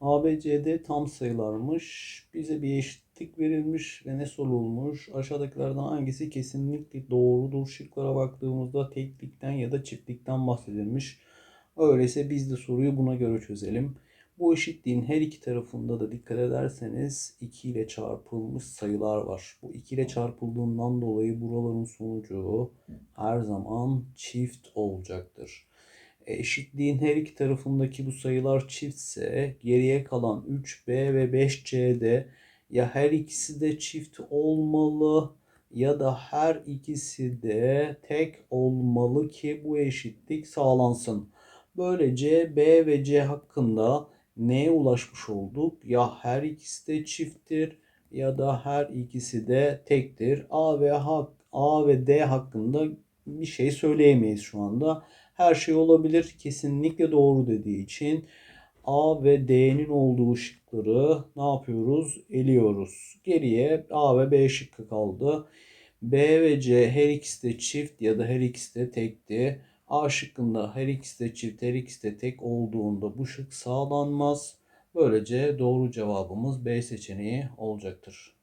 A, B, C, D tam sayılarmış. Bize bir eşitlik verilmiş ve ne sorulmuş? Aşağıdakilerden hangisi kesinlikle doğrudur? Şıklara baktığımızda teklikten ya da çiftlikten bahsedilmiş. Öyleyse biz de soruyu buna göre çözelim. Bu eşitliğin her iki tarafında da dikkat ederseniz 2 ile çarpılmış sayılar var. Bu 2 ile çarpıldığından dolayı buraların sonucu her zaman çift olacaktır. Eşitliğin her iki tarafındaki bu sayılar çiftse geriye kalan 3b ve 5c'de ya her ikisi de çift olmalı ya da her ikisi de tek olmalı ki bu eşitlik sağlansın. Böylece B ve C hakkında neye ulaşmış olduk? Ya her ikisi de çifttir ya da her ikisi de tektir. A ve hak, A ve D hakkında bir şey söyleyemeyiz şu anda. Her şey olabilir. Kesinlikle doğru dediği için A ve D'nin olduğu şıkları ne yapıyoruz? Eliyoruz. Geriye A ve B şıkkı kaldı. B ve C her ikisi de çift ya da her ikisi de tekti. A şıkkında her ikisi de çift, her ikisi de tek olduğunda bu şık sağlanmaz. Böylece doğru cevabımız B seçeneği olacaktır.